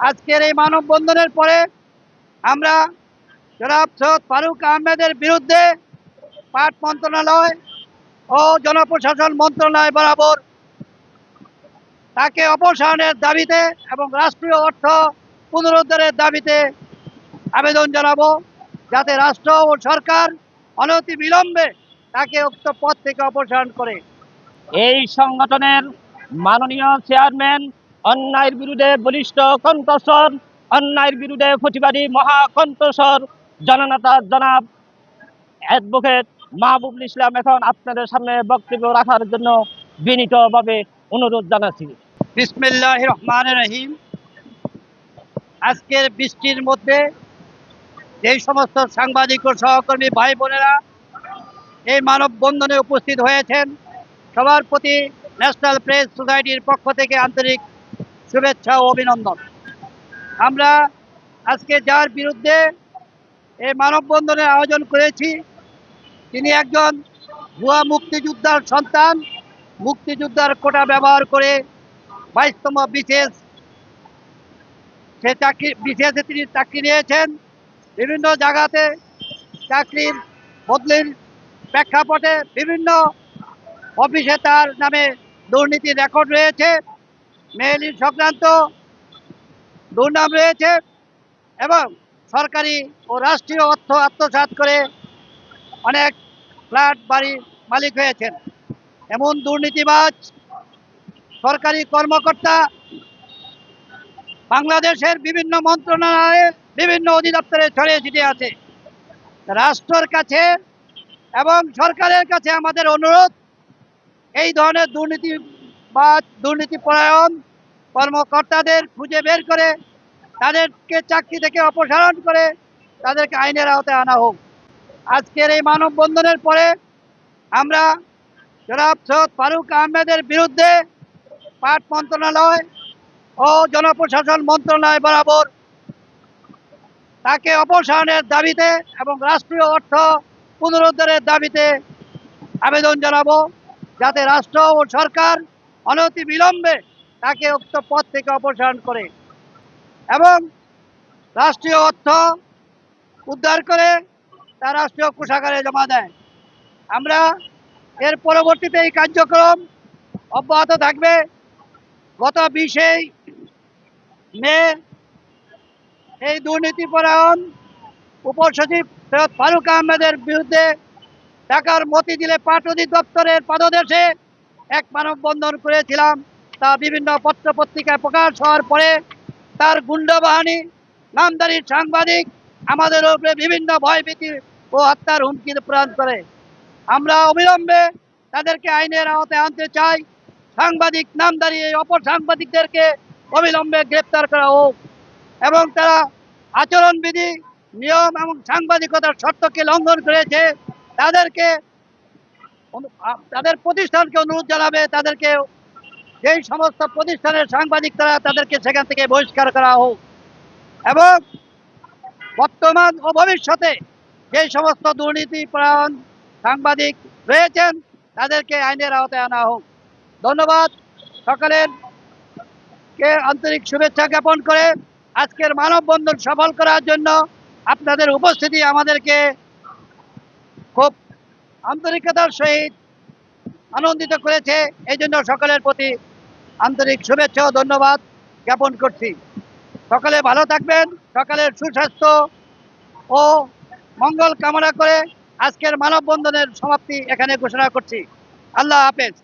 আজকের এই মানববন্ধনের পরে আমরা জনাব সৈয়দ ফারুক আহমেদের বিরুদ্ধে পাট মন্ত্রণালয় ও জনপ্রশাসন মন্ত্রণালয় বরাবর তাকে অপসারণের দাবিতে এবং রাষ্ট্রীয় অর্থ পুনরুদ্ধারের দাবিতে আবেদন জানাব, যাতে রাষ্ট্র ও সরকার অনতি বিলম্বে তাকে উক্ত পদ থেকে অপসারণ করে। এই সংগঠনের মাননীয় চেয়ারম্যান অন্যায়ের বিরুদ্ধে বলিষ্ঠ কণ্ঠস্বর, অন্যায়ের বিরুদ্ধে প্রতিবাদী মহাকণ্ঠস্বর জননেতা জনাব অ্যাডভোকেট মাহবুবুল ইসলাম এখন আপনাদের সামনে বক্তব্য রাখার জন্য বিনীতভাবে অনুরোধ জানাচ্ছি। বিসমিল্লাহ রহমান রহিম। আজকের বৃষ্টির মধ্যে এই সমস্ত সাংবাদিক ও সহকর্মী ভাই বোনেরা এই মানববন্ধনে উপস্থিত হয়েছেন, সবার প্রতি ন্যাশনাল প্রেস সোসাইটির পক্ষ থেকে আন্তরিক শুভেচ্ছা ও অভিনন্দন। আমরা আজকে যার বিরুদ্ধে এই মানববন্ধনের আয়োজন করেছি, তিনি একজন ভুয়া মুক্তিযোদ্ধার সন্তান। মুক্তিযোদ্ধার কোটা ব্যবহার করে বাইশতম বিশেষ সে চাকরি, বিশেষে তিনি চাকরি নিয়েছেন। বিভিন্ন জায়গাতে চাকরির বদলির প্রেক্ষাপটে বিভিন্ন অফিসে তার নামে দুর্নীতির রেকর্ড রয়েছে। মেয়েলির সংক্রান্ত দুর্নাম রয়েছে এবং সরকারি ও রাষ্ট্রীয় অর্থ আত্মসাৎ করে অনেক ফ্ল্যাট বাড়ির মালিক হয়েছেন। এমন দুর্নীতিবাজ সরকারি কর্মকর্তা বাংলাদেশের বিভিন্ন মন্ত্রণালয়ে বিভিন্ন অধিদপ্তরে ছড়িয়ে ছিটিয়ে আছে। রাষ্ট্রের কাছে এবং সরকারের কাছে আমাদের অনুরোধ, এই ধরনের দুর্নীতি বা দুর্নীতিপরায়ণ কর্মকর্তাদের খুঁজে বের করে, তাদেরকে চাকরি থেকে অপসারণ করে তাদেরকে আইনের আওতায় আনা হোক। আজকের এই মানববন্ধনের পরে আমরা জনাব সৈয়দ ফারুক আহমেদের বিরুদ্ধে পাট মন্ত্রণালয় ও জনপ্রশাসন মন্ত্রণালয় বরাবর তাকে অপসারণের দাবিতে এবং রাষ্ট্রীয় অর্থ পুনরুদ্ধারের দাবিতে আবেদন জানাব, যাতে রাষ্ট্র ও সরকার অনতি বিলম্বে তাকে উক্ত পদ থেকে অপসারণ করে এবং রাষ্ট্রীয় অর্থ উদ্ধার করে তা রাষ্ট্রীয় কোষাগারে জমা দেয়। আমরা এর পরবর্তীতে এই কার্যক্রম অব্যাহত থাকবে। গত বিশেই মে এই দুর্নীতিপরায়ণ উপসচিব সৈয়দ ফারুক আহমেদের বিরুদ্ধে ঢাকার মতিঝিলে পাট অধিদপ্তরের পাদদেশে এক মানববন্ধন করেছিলাম। তা বিভিন্ন পত্র পত্রিকায় প্রকাশ হওয়ার পরে তার গুন্ডা বাহিনী নামদারি সাংবাদিক, আমাদের উপরে বিভিন্ন ভয়ভীতি ও হত্যার হুমকি প্রদান করে। আমরা অবিলম্বে তাদেরকে আইনের আওতায় আনতে চাই। সাংবাদিক, নামদারি অপর সাংবাদিকদেরকে অবিলম্বে গ্রেপ্তার করা হোক এবং তারা আচরণবিধি, নিয়ম এবং সাংবাদিকতার শর্তকে লঙ্ঘন করেছে। তাদেরকে তাদের প্রতিষ্ঠানকে অনুরোধ জানাবে, তাদেরকে যেই সমস্ত প্রতিষ্ঠানের সাংবাদিক তারা তাদেরকে সেখান থেকে বহিষ্কার করা হোক। এবং বর্তমান ও ভবিষ্যতে যে সমস্ত দুর্নীতি দুর্নীতিপরায়ণ সাংবাদিক রয়েছেন, তাদেরকে আইনের আওতায় আনা হোক। ধন্যবাদ সকলের। কে আন্তরিক শুভেচ্ছা জ্ঞাপন করে আজকের মানববন্ধন সফল করার জন্য আপনাদের উপস্থিতি আমাদেরকে খুব আন্তরিকতার সহিত আনন্দিত করেছে। এই জন্য সকলের প্রতি আন্তরিক শুভেচ্ছা ও ধন্যবাদ জ্ঞাপন করছি। সকলে ভালো থাকবেন, সকলের সুস্বাস্থ্য ও মঙ্গল কামনা করে আজকের মানববন্ধনের সমাপ্তি এখানে ঘোষণা করছি। আল্লাহ হাফেজ।